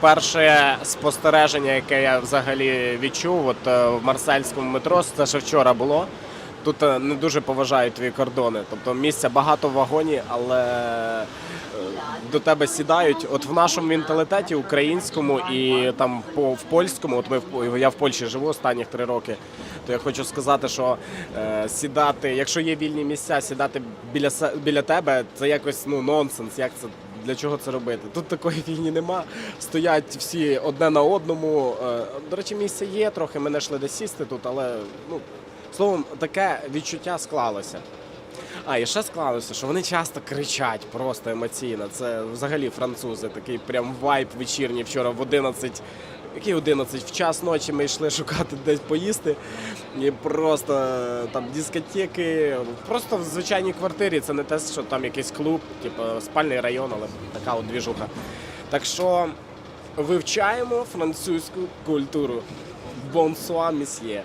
перше спостереження, яке я взагалі відчув, от е, в марсельському метро, це ще вчора було. Тут е, не дуже поважають твої кордони. Тобто місця багато в вагоні, але е, до тебе сідають. От в нашому менталітеті українському і там по в польському, от ми я в Польщі живу останніх три роки. То я хочу сказати, що е, сідати, якщо є вільні місця, сідати біля біля тебе, це якось ну нонсенс. Як це для чого це робити? Тут такої війни нема. Стоять всі одне на одному. Е, До речі, місце є трохи. Ми знайшли де сісти тут, але ну словом, таке відчуття склалося. А, і ще склалося, що вони часто кричать просто емоційно. Це взагалі французи, такий прям вайп вечірній. Вчора в 11, який 11, в час ночі ми йшли шукати десь поїсти. І просто е, там дискотеки, просто в звичайній квартирі. Це не те, що там якийсь клуб, типу спальний район, але така от двіжуха. Так що вивчаємо французьку культуру. Бонсуа, місьє.